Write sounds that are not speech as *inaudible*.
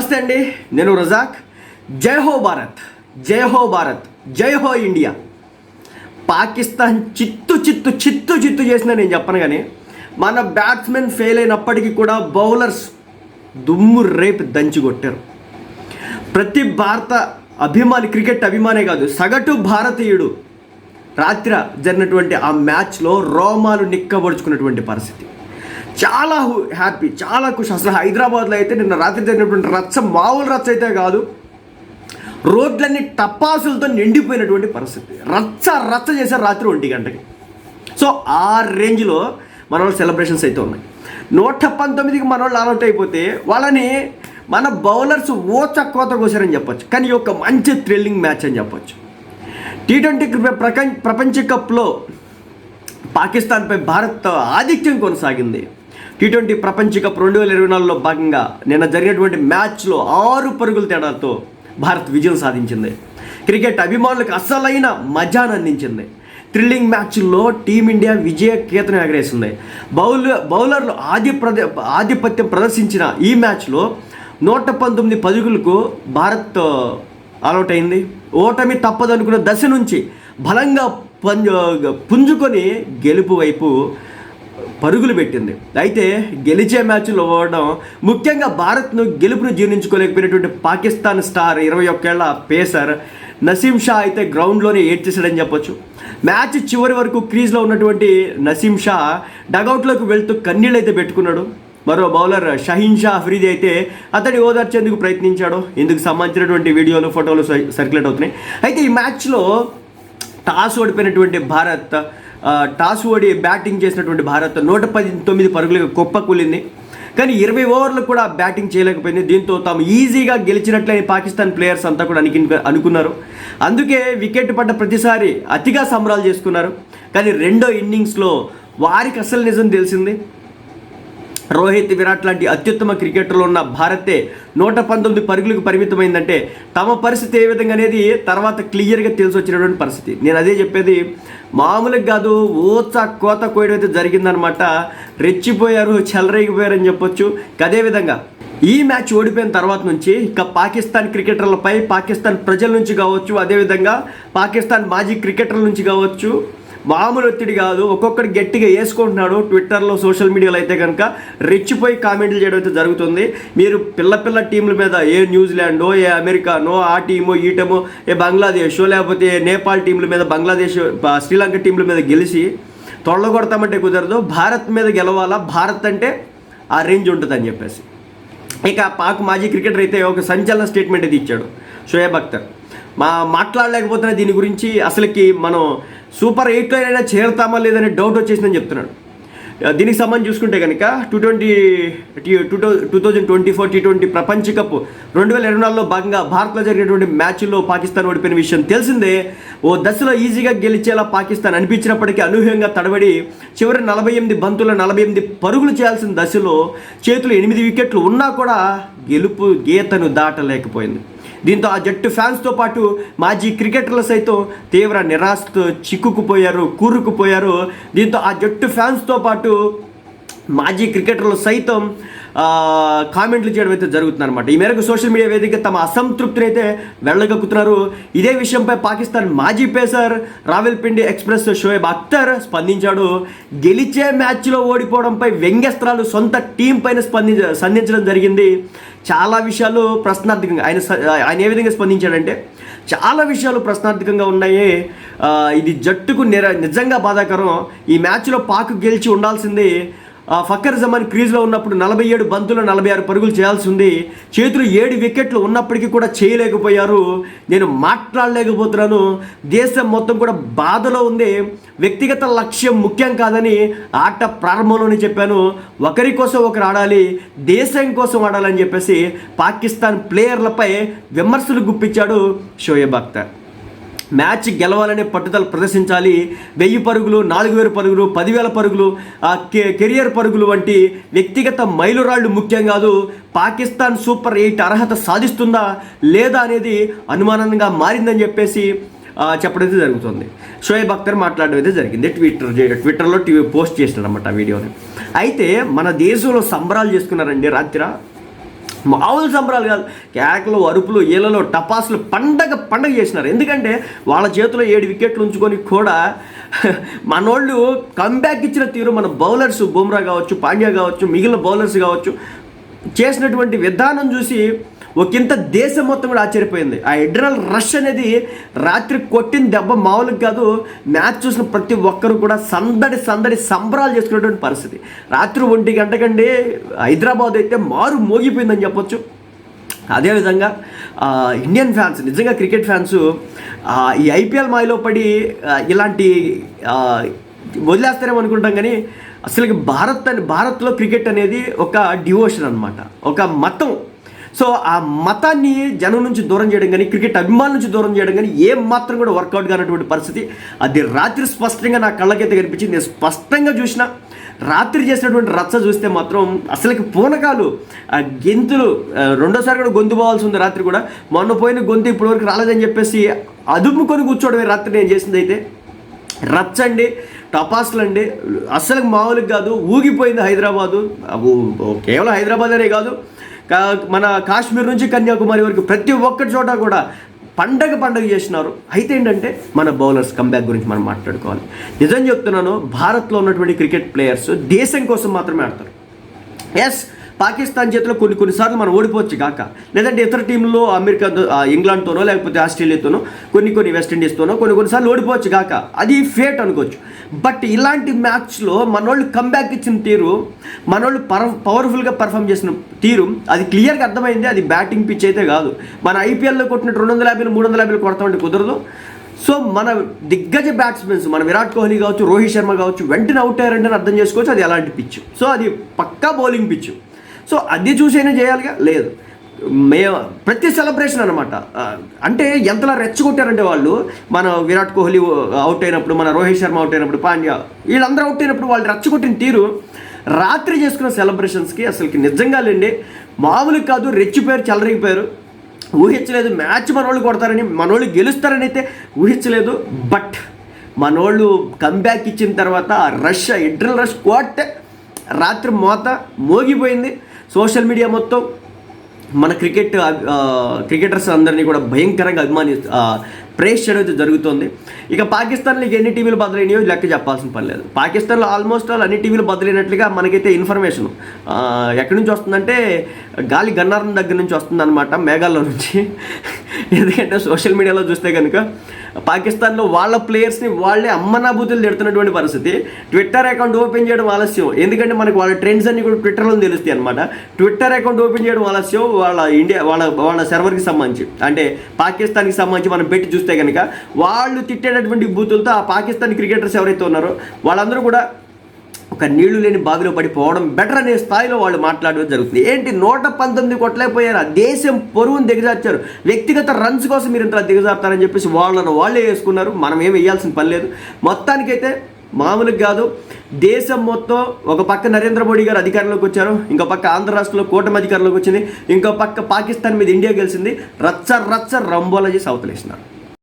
నమస్తే అండి. నేను రజాక్. జై హో భారత్. జై హో భారత్. జై హో ఇండియా. పాకిస్తాన్ చిత్తు చిత్తు చిత్తు చిత్తు చేసిన నేను చెప్పను కానీ మన బ్యాట్స్మెన్ ఫెయిల్ అయినప్పటికీ కూడా బౌలర్స్ దుమ్ము రేపు దంచి కొట్టారు. ప్రతి భారత అభిమాని క్రికెట్ అభిమానే కాదు సగటు భారతీయుడు రాత్రి జరిగినటువంటి ఆ మ్యాచ్లో రోమాలు నిక్కబడుచుకున్నటువంటి పరిస్థితి. చాలా హు- హ్యాపీ చాలా ఖుషి. అసలు హైదరాబాద్లో అయితే నిన్న రాత్రి జరిగినటువంటి రచ్చ మామూలు రచ్చ అయితే కాదు. రోడ్లన్నీ టపాసులతో నిండిపోయినటువంటి పరిస్థితి. రచ్చ రచ్చ చేశారు రాత్రి ఒంటి గంటకి. సో ఆ రేంజ్లో మన వాళ్ళు సెలబ్రేషన్స్ అయితే ఉన్నాయి. నూట పంతొమ్మిదికి మన వాళ్ళు అవుట్ అయిపోతే వాళ్ళని మన బౌలర్స్ ఓ చక్కోత కోసారని చెప్పొచ్చు. కానీ ఒక మంచి థ్రిల్లింగ్ మ్యాచ్ అని చెప్పొచ్చు. టీ ట్వంటీ ప్రపంచ కప్లో పాకిస్తాన్పై భారత్ ఆధిక్యం కొనసాగింది. టీ ట్వంటీ ప్రపంచ కప్ రెండు వేల ఇరవై నాలుగులో భాగంగా నిన్న జరిగినటువంటి మ్యాచ్లో ఆరు పరుగుల తేడాతో భారత్ విజయం సాధించింది. క్రికెట్ అభిమానులకు అసలైన మజాను అందించింది. థ్రిల్లింగ్ మ్యాచ్ల్లో టీమిండియా విజయ కేతను ఎగరేసింది. బౌలర్ బౌలర్లు ఆధిప్రద ఆధిపత్యం ప్రదర్శించిన ఈ మ్యాచ్లో నూట పంతొమ్మిది పరుగులకు భారత్ ఆల్అౌట్ అయింది ఓటమి తప్పదనుకున్న దశ నుంచి బలంగా పంజు పుంజుకొని గెలుపు వైపు పరుగులు పెట్టింది. అయితే గెలిచే మ్యాచ్లో ఓడడం ముఖ్యంగా భారత్ను గెలుపును జీర్ణించుకోలేకపోయినటువంటి పాకిస్తాన్ స్టార్ ఇరవై ఒక్కేళ్ళ పేసర్ నసీం షా అయితే గ్రౌండ్లోనే ఏడ్చేశాడని చెప్పొచ్చు. మ్యాచ్ చివరి వరకు క్రీజ్లో ఉన్నటువంటి నసీం షా డగౌట్లోకి వెళ్తూ కన్నీళ్ళు అయితే పెట్టుకున్నాడు. మరో బౌలర్ షహీన్ షా అఫ్రీది అయితే అతడి ఓదార్చేందుకు ప్రయత్నించాడు. ఇందుకు సంబంధించినటువంటి వీడియోలు ఫోటోలు సర్క్యులేట్ అవుతున్నాయి. అయితే ఈ మ్యాచ్లో టాస్ ఓడిపోయినటువంటి భారత్ టాస్ ఓడి బ్యాటింగ్ చేసినటువంటి భారత్ నూట పది తొమ్మిది పరుగులకు కుప్ప కూలింది. కానీ ఇరవై ఓవర్లకు కూడా బ్యాటింగ్ చేయలేకపోయింది. దీంతో తాము ఈజీగా గెలిచినట్లయిన పాకిస్తాన్ ప్లేయర్స్ అంతా కూడా అనికి అనుకున్నారు. అందుకే వికెట్ పడ్డ ప్రతిసారి అతిగా సంబరాలు చేసుకున్నారు. కానీ రెండో ఇన్నింగ్స్లో వారికి అసలు నిజం తెలిసింది. రోహిత్ విరాట్ లాంటి అత్యుత్తమ క్రికెటర్లు ఉన్న భారతే నూట పంతొమ్మిది పరుగులకు పరిమితమైందంటే తమ పరిస్థితి ఏ విధంగా అనేది తర్వాత క్లియర్గా తెలిసి వచ్చినటువంటి పరిస్థితి. నేను అదే చెప్పేది మామూలుగా కాదు ఓచ కోత కోయడం అయితే జరిగిందనమాట రెచ్చిపోయారు చెలరేగిపోయారని చెప్పొచ్చు. అదేవిధంగా ఈ మ్యాచ్ ఓడిపోయిన తర్వాత నుంచి ఇక పాకిస్తాన్ క్రికెటర్లపై పాకిస్తాన్ ప్రజల నుంచి కావచ్చు అదేవిధంగా పాకిస్తాన్ మాజీ క్రికెటర్ల నుంచి కావచ్చు మామూలు ఒత్తిడి కాదు. ఒక్కొక్కటి గట్టిగా వేసుకుంటున్నాడు ట్విట్టర్లో సోషల్ మీడియాలో అయితే కనుక రెచ్చిపోయి కామెంట్లు చేయడం అయితే జరుగుతుంది. మీరు పిల్ల పిల్ల టీంల మీద ఏ న్యూజిలాండో ఏ అమెరికానో ఆ టీమో ఈ టీమో ఏ బంగ్లాదేశో లేకపోతే నేపాల్ టీంల మీద బంగ్లాదేశ్ శ్రీలంక టీంల మీద గెలిచి తొళ్ళగొడతామంటే కుదరదు. భారత్ మీద గెలవాలా? భారత్ అంటే ఆ రేంజ్ ఉంటుందని చెప్పేసి. ఇక పాక్ మాజీ క్రికెటర్ అయితే ఒక సంచలన స్టేట్మెంట్ అయితే ఇచ్చాడు. షోయబ్ అఖ్తర్. మా మాట్లాడలేకపోతున్నా దీని గురించి అసలుకి మనం సూపర్ ఎయిట్లో అయినా చేరుతామా లేదనే డౌట్ వచ్చేసిందని చెప్తున్నాడు. దీనికి సంబంధించి చూసుకుంటే కనుక two twenty two two thousand twenty four T twenty ప్రపంచ కప్ రెండు వేల ఇరవై నాలుగులో భాగంగా భారత్లో జరిగినటువంటి మ్యాచ్ల్లో పాకిస్తాన్ ఓడిపోయిన విషయం తెలిసిందే. ఓ దశలో ఈజీగా గెలిచేలా పాకిస్తాన్ అనిపించినప్పటికీ అనూహ్యంగా తడబడి చివరి నలభై ఎనిమిది బంతుల నలభై ఎనిమిది పరుగులు చేయాల్సిన దశలో చేతులు ఎనిమిది వికెట్లు ఉన్నా కూడా గెలుపు గీతను దాటలేకపోయింది. దీంతో ఆ జట్టు ఫ్యాన్స్తో పాటు మాజీ క్రికెటర్లు సైతం తీవ్ర నిరాశతో చిక్కుకుపోయారు కూరుకుపోయారు. దీంతో ఆ జట్టు ఫ్యాన్స్తో పాటు మాజీ క్రికెటర్లు సైతం కామెంట్లు చేయడం అయితే జరుగుతుందన్నమాట. ఈ మేరకు సోషల్ మీడియా వేదిక తమ అసంతృప్తిని అయితే వెళ్ళగక్కుతున్నారు ఇదే విషయంపై పాకిస్తాన్ మాజీ పేసర్ రావెల్పిండి ఎక్స్ప్రెస్ షోయబ్ అఖ్తర్ స్పందించాడు. గెలిచే మ్యాచ్లో ఓడిపోవడంపై వ్యంగ్యస్త్రాలు సొంత టీం పైన స్పందించ సంధించడం జరిగింది. చాలా విషయాలు ప్రశ్నార్థకంగా ఆయన ఆయన ఏ విధంగా స్పందించాడంటే చాలా విషయాలు ప్రశ్నార్థకంగా ఉన్నాయి. ఇది జట్టుకు నిర నిజంగా బాధాకరం. ఈ మ్యాచ్లో పాక్ గెలిచి ఉండాల్సింది. ఫక్కర్ జమాన్ క్రీజ్లో ఉన్నప్పుడు నలభై ఏడు బంతులు నలభై ఆరు పరుగులు చేయాల్సి ఉంది. చేతులు ఏడు వికెట్లు ఉన్నప్పటికీ కూడా చేయలేకపోయారు. నేను మాట్లాడలేకపోతున్నాను. దేశం మొత్తం కూడా బాధలో ఉంది. వ్యక్తిగత లక్ష్యం ముఖ్యం కాదని ఆట ప్రారంభంలోనే చెప్పాను. ఒకరి కోసం ఒకరు ఆడాలి దేశం కోసం ఆడాలని చెప్పేసి పాకిస్తాన్ ప్లేయర్లపై విమర్శలు గుప్పించాడు షోయబ్ అఖ్తర్. మ్యాచ్ గెలవాలనే పట్టుదల ప్రదర్శించాలి. వెయ్యి పరుగులు నాలుగు వేల పరుగులు పదివేల పరుగులు కె- కెరియర్ పరుగులు వంటి వ్యక్తిగత మైలురాళ్ళు ముఖ్యం కాదు. పాకిస్తాన్ సూపర్ ఎయిట్ అర్హత సాధిస్తుందా లేదా అనేది అనుమానంగా మారిందని చెప్పేసి చెప్పడం అయితే జరుగుతుంది. షోయబ్ అఖ్తర్ మాట్లాడడం అయితే జరిగింది. ట్విట్టర్ ట్విట్టర్లో టీవీ పోస్ట్ చేసినాడు అనమాట ఆ వీడియోని. అయితే మన దేశంలో సంబరాలు చేసుకున్నారండి రాత్రి మామూలు సంబరాలు కాదు. కేకలు అరుపులు ఈలలో టపాసులు పండగ పండగ చేసినారు. ఎందుకంటే వాళ్ళ చేతిలో ఏడు వికెట్లు ఉంచుకొని కూడా *laughs* మనోళ్ళు కంబ్యాక్ ఇచ్చిన తీరు మన బౌలర్స్ బుమ్రా కావచ్చు పాండ్యా కావచ్చు మిగిలిన బౌలర్స్ కావచ్చు చేసినటువంటి విధానం చూసి ఒకంత దేశం మొత్తం కూడా ఆశ్చర్యపోయింది. ఆ ఎడ్రల్ రష్ అనేది రాత్రి కొట్టిన దెబ్బ మామూలుగా కాదు మ్యాచ్ చూసిన ప్రతి ఒక్కరు కూడా సందడి సందడి సంబరాలు చేసుకునేటువంటి పరిస్థితి. రాత్రి ఒంటి గంటకండి హైదరాబాద్ అయితే మారు మోగిపోయిందని చెప్పొచ్చు. అదేవిధంగా ఇండియన్ ఫ్యాన్స్ నిజంగా క్రికెట్ ఫ్యాన్స్ ఈ ఐపీఎల్ మాయలో పడి ఇలాంటి వదిలేస్తారేమో అనుకుంటాం కానీ అసలుకి భారత్ అని భారత్లో క్రికెట్ అనేది ఒక డివోషన్ అనమాట ఒక మతం. సో ఆ మతాన్ని జనం నుంచి దూరం చేయడం కానీ క్రికెట్ అభిమానుల నుంచి దూరం చేయడం కానీ ఏ మాత్రం కూడా వర్కౌట్ కానటువంటి పరిస్థితి. అది రాత్రి స్పష్టంగా నా కళ్ళకైతే కనిపించింది. నేను స్పష్టంగా చూసిన రాత్రి చేసినటువంటి రచ్చ చూస్తే మాత్రం అసలుకి పూనకాలు ఆ గెంతులు రెండోసారి కూడా గొంతు పోవాల్సి ఉంది రాత్రి కూడా. మొన్న పోయిన గొంతు ఇప్పటివరకు రాలేదని చెప్పేసి అదుపుకొని కూర్చోవడమే రాత్రి నేను చేసింది అయితే రచ్చండి టపాసులు అండి అస్సలు మామూలుగా కాదు ఊగిపోయింది హైదరాబాదు. కేవలం హైదరాబాద్ అనే కాదు మన కాశ్మీర్ నుంచి కన్యాకుమారి వరకు ప్రతి ఒక్కటి చోట కూడా పండగ పండగ చేసినారు. అయితే ఏంటంటే మన బౌలర్స్ కంబ్యాక్ గురించి మనం మాట్లాడుకోవాలి. నిజం చెప్తున్నాను భారత్లో ఉన్నటువంటి క్రికెట్ ప్లేయర్స్ దేశం కోసం మాత్రమే ఆడతారు. ఎస్ పాకిస్తాన్ చేతిలో కొన్ని కొన్నిసార్లు మనం ఓడిపోవచ్చు కాక లేదంటే ఇతర టీంలో అమెరికా ఇంగ్లాండ్తోనో లేకపోతే ఆస్ట్రేలియాతోనో కొన్ని కొన్ని వెస్టిండీస్తోనో కొన్ని కొన్నిసార్లు ఓడిపోవచ్చు కాక అది ఫేట్ అనుకోవచ్చు. బట్ ఇలాంటి మ్యాచ్లో మనోళ్ళు కంబ్యాక్ ఇచ్చిన తీరు మనోళ్ళు పర్ పవర్ఫుల్గా పర్ఫామ్ చేసిన తీరు అది క్లియర్గా అర్థమైంది. అది బ్యాటింగ్ పిచ్ అయితే కాదు. మన ఐపీఎల్లో కొట్టినట్టు రెండు వందల యాభైలు మూడు వందల యాభైలు కొడతామంటే కుదరదు. సో మన దిగ్గజ బ్యాట్స్మెన్స్ మన విరాట్ కోహ్లీ కావచ్చు రోహిత్ శర్మ కావచ్చు వెంటనే అవుట్ అయ్యారంటే అర్థం చేసుకోవచ్చు. అది ఎలాంటి పిచ్. సో అది పక్కా బౌలింగ్ పిచ్. సో అది చూసైనా చేయాలిగా? లేదు. మే ప్రతి సెలబ్రేషన్ అనమాట అంటే ఎంతలా రెచ్చగొట్టారంటే వాళ్ళు మన విరాట్ కోహ్లీ అవుట్ అయినప్పుడు మన రోహిత్ శర్మ అవుట్ అయినప్పుడు పాండ్యా వీళ్ళందరూ అవుట్ అయినప్పుడు వాళ్ళు రెచ్చగొట్టిన తీరు రాత్రి చేసుకున్న సెలబ్రేషన్స్కి అసలుకి నిజంగా లేండి. మామూలు కాదు రెచ్చిపోయారు చెలరిగిపోయారు. ఊహించలేదు మ్యాచ్ మనోళ్ళు కొడతారని మనోళ్ళు గెలుస్తారని అయితే ఊహించలేదు. బట్ మనోళ్ళు కంబ్యాక్ ఇచ్చిన తర్వాత ఆ రష్ ఇంటర్నల్ రష్ కొట్టే రాత్రి మోత మోగిపోయింది. సోషల్ మీడియా మొత్తం మన క్రికెట్ క్రికెటర్స్ అందరినీ కూడా భయంకరంగా అభిమాని ప్రేస్ చేయడం అయితే జరుగుతుంది. ఇక పాకిస్తాన్ లీగ్ ఎన్ని టీవీలు బదిలైనయో లెక్క చెప్పాల్సిన పని లేదు. పాకిస్తాన్లో ఆల్మోస్ట్ ఆల్ అన్ని టీవీలు బదిలైనట్లుగా మనకైతే ఇన్ఫర్మేషన్ ఎక్కడి నుంచి వస్తుందంటే గాలి గన్నారం దగ్గర నుంచి వస్తుందన్నమాట మేఘాల్లో నుంచి. ఎందుకంటే సోషల్ మీడియాలో చూస్తే కనుక పాకిస్తాన్లో వాళ్ళ ప్లేయర్స్ని వాళ్ళే అమ్మనాభూతులు తిడుతున్నటువంటి పరిస్థితి. ట్విట్టర్ అకౌంట్ ఓపెన్ చేయడం ఆలస్యం. ఎందుకంటే మనకి వాళ్ళ ట్రెండ్స్ అన్ని కూడా ట్విట్టర్లో తెలుస్తాయి అనమాట ట్విట్టర్ అకౌంట్ ఓపెన్ చేయడం ఆలస్యం. వాళ్ళ ఇండియా వాళ్ళ వాళ్ళ సర్వర్కి సంబంధించి. అంటే పాకిస్తాన్కి సంబంధించి మనం పెట్టి చూస్తే కనుక వాళ్ళు తిట్టేటటువంటి బూతులతో ఆ పాకిస్తాన్ క్రికెటర్స్ ఎవరైతే ఉన్నారో వాళ్ళందరూ కూడా ఒక నీళ్ళు లేని బావిలో పడిపోవడం బెటర్ అనే స్థాయిలో వాళ్ళు మాట్లాడడం జరుగుతుంది. ఏంటి? నూట పంతొమ్మిది కొట్టలేకపోయారా? దేశం పొరుగును దిగజార్చారు. వ్యక్తిగత రన్స్ కోసం మీరు ఇంత దిగజారుతారని చెప్పేసి వాళ్ళను వాళ్ళే వేసుకున్నారు. మనం ఏమి వేయాల్సిన పని లేదు. మొత్తానికైతే మామూలుగా కాదు. దేశం మొత్తం ఒక పక్క నరేంద్ర మోడీ గారు అధికారంలోకి వచ్చారు. ఇంకో పక్క ఆంధ్ర రాష్ట్రంలో కూటమి అధికారంలోకి వచ్చింది. ఇంకో పక్క పాకిస్తాన్ మీద ఇండియా గెలిచింది. రచ్చ రచ్చ రంబోలజీ చేసి